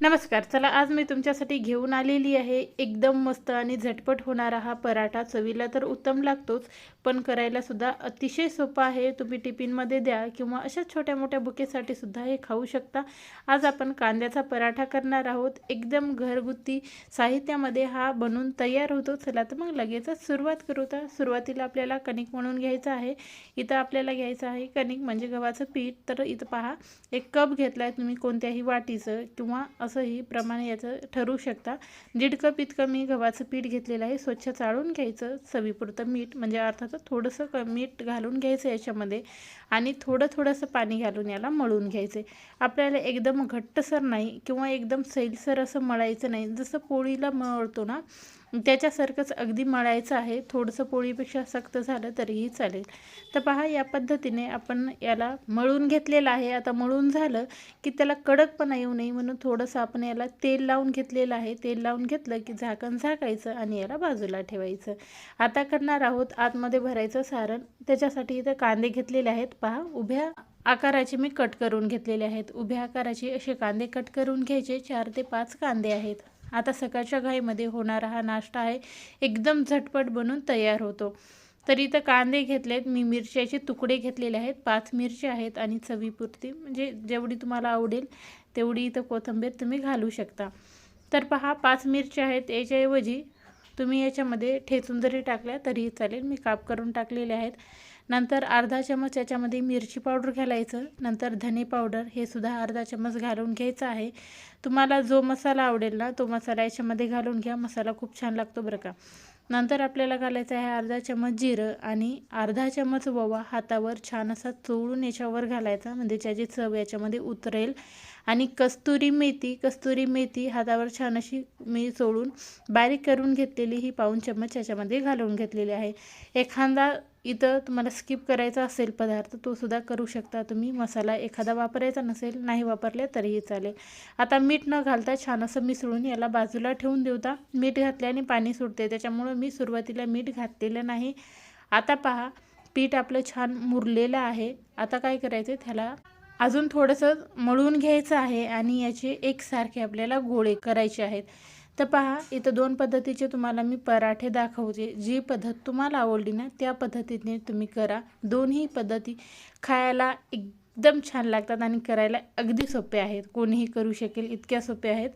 नमस्कार चला आज मी तुमच्यासाठी घेऊन आलेली आहे. एकदम मस्त आणि झटपट होणारा हा पराठा. चवीला तर उत्तम लागतोच पण करायला सुद्धा अतिशय सोपा आहे. तुम्ही टिफिनमध्ये द्या किंवा अशा छोट्या मोठ्या बुकेसाठी सुद्धा हे खाऊ शकता. आज आपण कांद्याचा पराठा करणार आहोत. एकदम घरगुती साहित्यामध्ये हा बनून तयार होतो. चला तर मग लगेचच सुरुवात करू तर. सुरुवातीला आपल्याला कणिक म्हणून घ्यायचं आहे. इथं आपल्याला घ्यायचं आहे कणिक म्हणजे गव्हाचं पीठ. तर इथं पहा एक कप घेतला आहे तुम्ही कोणत्याही वाटीचं किंवा असंही प्रमाण याचं ठरवू शकता. दीड कप इतकं मी गव्हाचं पीठ घेतलेलं आहे. स्वच्छ चाळून घ्यायचं. चवीपुरतं मीठ म्हणजे अर्थातच थोडंसं क मीठ घालून घ्यायचं याच्यामध्ये आणि थोडं थोडंसं पाणी घालून याला मळून घ्यायचे. आपल्याला एकदम घट्टसर नाही किंवा एकदम सैलसर असं मळायचं नाही. जसं पोळीला मळतो ना त्याच्यासारखंच अगदी मळायचं आहे. थोडंसं पोळीपेक्षा सक्त झालं तरीही चालेल. तर पहा या पद्धतीने आपण याला मळून घेतलेलं आहे. आता मळून झालं की त्याला कडकपणा येऊ नये म्हणून थोडंसं आपण याला तेल लावून घेतलेलं आहे. तेल लावून घेतलं की झाकण झाकायचं आणि याला बाजूला ठेवायचं. आता करणार आहोत आतमध्ये भरायचं सारण. त्याच्यासाठी इथं कांदे घेतलेले आहेत. पहा उभ्या आकाराचे मी कट करून घेतलेले आहेत. उभ्या आकाराचे असे कांदे कट करून घ्यायचे. चार ते पाच कांदे आहेत. आता सकाळच्या घाईमध्ये होणारा हा नाश्ता आहे. एकदम झटपट बनून तयार होतो. तर इथं कांदे घेतलेत मी मिरच्याचे तुकडे घेतलेले आहेत पाच मिरच्या आहेत आणि चवीपुरती म्हणजे जेवढी तुम्हाला आवडेल तेवढी इथं कोथिंबीर तुम्ही घालू शकता. तर पहा पाच मिरच्या आहेत याच्याऐवजी तुम्ही याच्यामध्ये ठेचून जरी टाकल्या तरीही चालेल. मी काप करून टाकलेले आहेत. नंतर अर्धा चमच याच्यामध्ये मिरची पावडर घालायचं. नंतर धने पावडर हे सुद्धा अर्धा चमच घालून घ्यायचं आहे. तुम्हाला जो मसाला आवडेल ना तो मसाला याच्यामध्ये घालून घ्या. मसाला खूप छान लागतो बरं का. नंतर आपल्याला घालायचं आहे अर्धा चमच जिरं आणि अर्धा चमच ववा हातावर छान असा चोळून याच्यावर घालायचा. म्हणजे त्याची चव याच्यामध्ये उतरेल. आणि कस्तुरी मेथी कस्तुरी मेथी हातावर छान अशी मी चोळून बारीक करून घेतलेली ही पाऊन चम्मच याच्यामध्ये घालून घेतलेली आहे. एखादा इथं तुम्हाला स्किप करायचा असेल पदार्थ तो सुद्धा करू शकता तुम्ही. मसाला एखादा वापरायचा नसेल नाही वापरले तरीही चालेल. आता मीठ न घालता छान असं मिसळून याला बाजूला ठेवून देऊता मीठ घातल्याने पाणी सुटते त्याच्यामुळं मी सुरुवातीला मीठ घातलेलं नाही. आता पहा पीठ आपलं छान मुरलेलं आहे. आता काय करायचं त्याला अजून थोडंसं मळून घ्यायचं आहे आणि याचे एकसारखे आपल्याला गोळे करायचे आहेत. तर पहा इथं दोन पद्धतीचे तुम्हाला मी पराठे दाखवते. जी पद्धत तुम्हाला आवडली ना त्या पद्धतीने तुम्ही करा. दोन्ही पद्धती खायला एकदम छान लागतात आणि करायला अगदी सोपे आहेत. कोणीही करू शकेल इतक्या सोपे आहेत.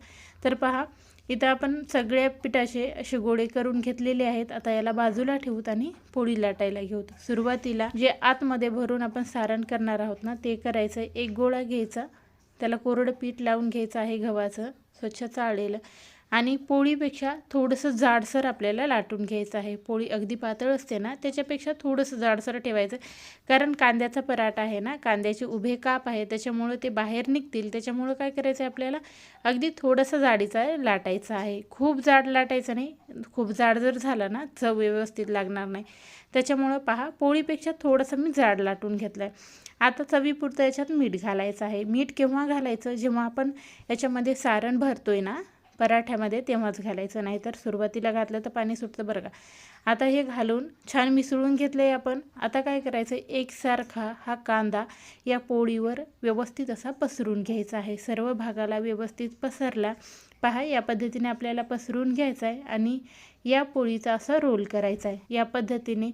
तर पहा इथं आपण सगळ्या पिठाचे असे गोळे करून घेतलेले आहेत. आता याला बाजूला ठेवूत आणि पोळी लाटायला घेऊत. सुरुवातीला जे आतमध्ये भरून आपण सारण करणार आहोत ना ते करायचं. एक गोळा घ्यायचा. त्याला कोरडं पीठ लावून घ्यायचं आहे गव्हाचं. स्वच्छ चाळलेलं. आणि पोळीपेक्षा थोडंसं जाडसर आपल्याला लाटून घ्यायचं आहे. पोळी अगदी पातळ असते ना त्याच्यापेक्षा थोडंसं जाडसर ठेवायचं. कारण कांद्याचा पराठा आहे ना कांद्याचे उभे काप आहे त्याच्यामुळं ते बाहेर निघतील. त्याच्यामुळं काय करायचं आहे आपल्याला? अगदी थोडंसं जाडीचा लाटायचं आहे. खूप जाड लाटायचं नाही. खूप जाड जर झालं ना चव व्यवस्थित लागणार नाही. त्याच्यामुळं पहा पोळीपेक्षा थोडंसं मी जाड लाटून घेतलं आहे आता चवीपुरतं याच्यात मीठ घालायचं आहे. मीठ केव्हा घालायचं? जेव्हा आपण याच्यामध्ये सारण भरतोय ना पराठ्यामध्ये तेव्हाच घालायचं नाही तर सुरुवातीला घातलं तर पाणी सुटतं बरं का. आता हे घालून छान मिसळून घेतलं आहे आपण. आता काय करायचं? एकसारखा हा कांदा या पोळीवर व्यवस्थित असा पसरून घ्यायचा आहे. सर्व भागाला व्यवस्थित पसरला. पहा या पद्धतीने आपल्याला पसरून घ्यायचा आहे आणि या पोळीचा असा रोल करायचा आहे. या पद्धतीने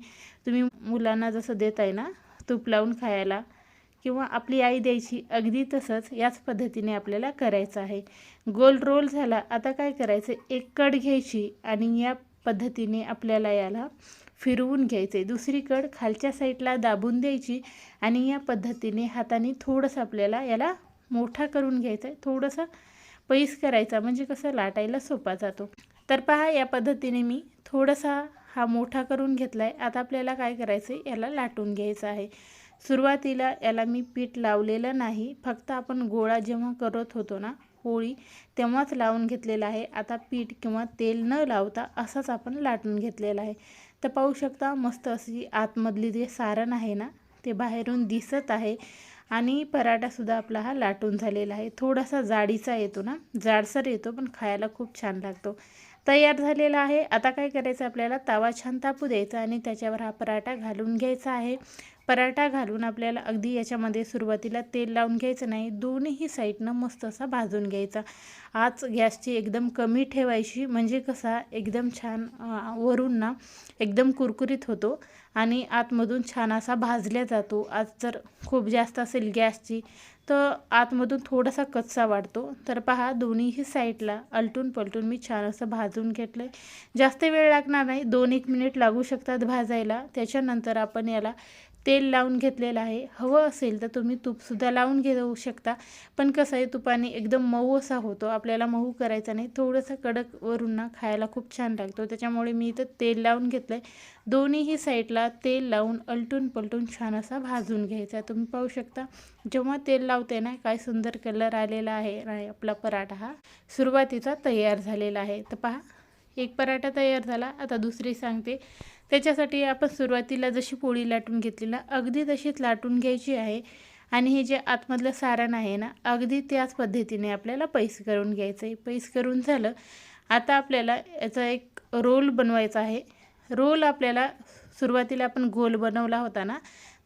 तुम्ही मुलांना जसं देत आहे ना तूप लावून खायला किंवा आपली आई द्यायची अगदी तसंच याच पद्धतीने आपल्याला करायचं आहे. गोल रोल झाला. आता काय करायचं? एक कड घ्यायची आणि या पद्धतीने आपल्याला याला फिरवून घ्यायचे दुसरी कड खालच्या साईडला दाबून द्यायची आणि या पद्धतीने हाताने थोडंसं आपल्याला याला मोठा करून घ्यायचा आहे थोडंसं पैस करायचा म्हणजे कसं लाटायला सोपा जातो. तर पहा या पद्धतीने मी थोडासा हा मोठा करून घेतला आहे आता आपल्याला काय करायचं आहे याला लाटून घ्यायचं आहे. सुरुवातीला याला मी पीठ लावलेलं नाही. फक्त आपण गोळा जेव्हा करत होतो ना होळी तेव्हाच लावून घेतलेला आहे. आता पीठ किंवा तेल न लावता असंच आपण लाटून घेतलेलं आहे. तर पाहू शकता मस्त अशी आतमधली जे सारण आहे ना ते बाहेरून दिसत आहे आणि पराठासुद्धा आपला हा लाटून झालेला आहे. थोडासा जाडीचा येतो ना जाडसर येतो पण खायला खूप छान लागतो. तयार झालेला आहे. आता काय करायचं आपल्याला तवा छान तापू द्यायचा आणि त्याच्यावर हा पराठा घालून घ्यायचा आहे. पराठा घालून आपल्याला अगदी याच्यामध्ये सुरुवातीला तेल लावून घ्यायचं नाही दोन्ही साईडनं मस्त असा भाजून घ्यायचा. आज गॅसची एकदम कमी ठेवायची म्हणजे कसा एकदम छान वरून ना एकदम कुरकुरीत होतो आणि आतमधून छान असा भाजल्या जातो. आज जर खूप जास्त असेल गॅसची तर आतमधून थोडासा कच्चा वाढतो. तर पहा दोन्हीही साईडला अलटून पलटून मी छान असं भाजून घेतलं आहे जास्त वेळ लागणार नाही दोन एक मिनिट लागू शकतात भाजायला. त्याच्यानंतर आपण याला तेल लावून घेतलेलं आहे. हवं असेल तर तुम्ही तूपसुद्धा लावून घेऊ शकता. पण कसं आहे तुपाने एकदम मऊ असा होतो. आपल्याला मऊ करायचा नाही. थोडंसं कडक वरून ना खायला खूप छान लागतो. त्याच्यामुळे मी इथं तेल लावून घेतलं आहे दोन्हीही साईडला तेल लावून अलटून पलटून छान असा भाजून घ्यायचा. तुम्ही पाहू शकता जेव्हा तेल लावते ना काय सुंदर कलर आलेला आहे. आपला पराठा हा सुरुवातीचा तयार झालेला आहे. तर पहा एक पराठा तयार झाला. आता दुसरी सांगते. त्याच्यासाठी आपण सुरुवातीला जशी पोळी लाटून घेतलेला अगदी तशीच लाटून घ्यायची आहे. आणि हे जे आतमधलं सारण आहे ना अगदी त्याच पद्धतीने आपल्याला पैस करून घ्यायचं आहे पैस करून झालं आता आपल्याला याचा एक रोल बनवायचा आहे. रोल आपल्याला सुरुवातीला आपण गोल बनवला होता ना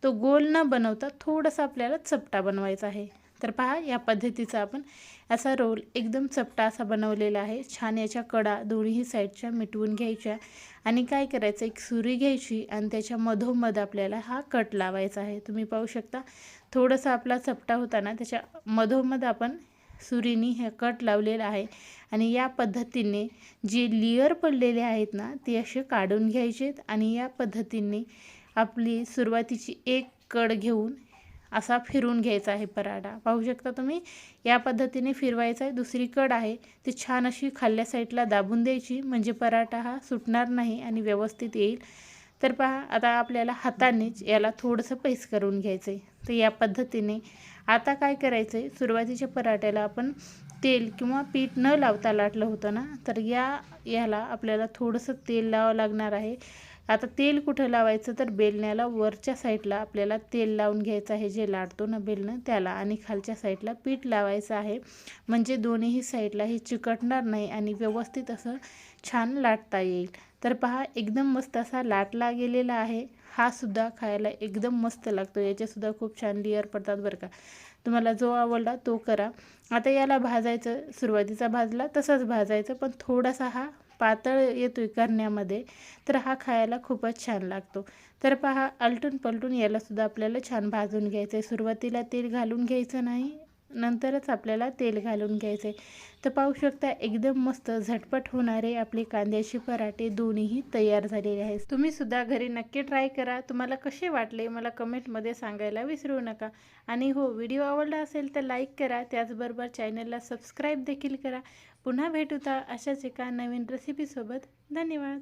तो गोल न बनवता थोडासा आपल्याला चपटा बनवायचा आहे. तर पहा या पद्धतीचा आपण असा रोल एकदम चपटा असा बनवलेला आहे. छान याच्या कडा दोन्ही साईडच्या मिटवून घ्यायच्या आणि काय करायचं एक सुरी घ्यायची आणि त्याच्या मधोमध आपल्याला हा कट लावायचा आहे. तुम्ही पाहू शकता थोडासा आपला चपटा होता ना त्याच्या मधोमध आपण सुरीनी हे कट लावलेला आहे आणि या पद्धतीने जे लेयर पडलेले आहेत ना ते असे काढून घ्यायचेत आणि या पद्धतीने आपली सुरुवातीची एक कड घेऊन असा फिरून घ्यायचा आहे पराठा. पाहू शकता तुम्ही या पद्धतीने फिरवायचा आहे. दुसरी कड आहे ती छान अशी खाल्ल्या साईडला दाबून द्यायची. म्हणजे पराठा हा सुटणार नाही आणि व्यवस्थित येईल. तर पहा आता आपल्याला हातानेच याला थोडंसं पैस करून घ्यायचं आहे तर या पद्धतीने आता काय करायचं आहे सुरुवातीच्या पराठ्याला आपण तेल किंवा पीठ न लावता लाटलं होतं ना तर या याला आपल्याला थोडंसं तेल लावावं लागणार आहे. आता तेल कुठं लावायचं तर बेलण्याला वरच्या साईडला आपल्याला तेल लावून घ्यायचं आहे जे लाटतो ना बेलणं त्याला. आणि खालच्या साईडला पीठ लावायचं आहे. म्हणजे दोन्हीही साईडला हे चिकटणार नाही आणि व्यवस्थित असं छान लाटता येईल. तर पहा एकदम मस्त असा लाटला गेलेला आहे. हा सुद्धा खायला एकदम मस्त लागतो. याचेसुद्धा खूप छान लेअर पडतात बरं का. तुम्हाला जो आवडला तो करा. आता याला भाजायचं सुरुवातीचा भाजला तसाच भाजायचं पण थोडासा हा पातळ येतोय करण्यामध्ये तर हा खायला खूपच छान लागतो. तर पहा आलटून पलटून यालासुद्धा आपल्याला छान भाजून घ्यायचं आहे सुरुवातीला तेल घालून घ्यायचं नाही नंतरच आपल्याला तेल घालून घ्यायचं आहे तर पाहू शकता एकदम मस्त झटपट होणारे आपले कांद्याचे पराठे दोन्हीही तयार झालेले आहेत. तुम्ही सुद्धा घरी नक्की ट्राय करा. तुम्हाला कसे वाटले मला कमेंटमध्ये सांगायला विसरू नका. आणि हो व्हिडिओ आवडला असेल तर लाईक करा. त्याचबरोबर चॅनलला सबस्क्राईब देखील करा. पुन्हा भेटूता अशाच एका नवीन रेसिपीसोबत धन्यवाद.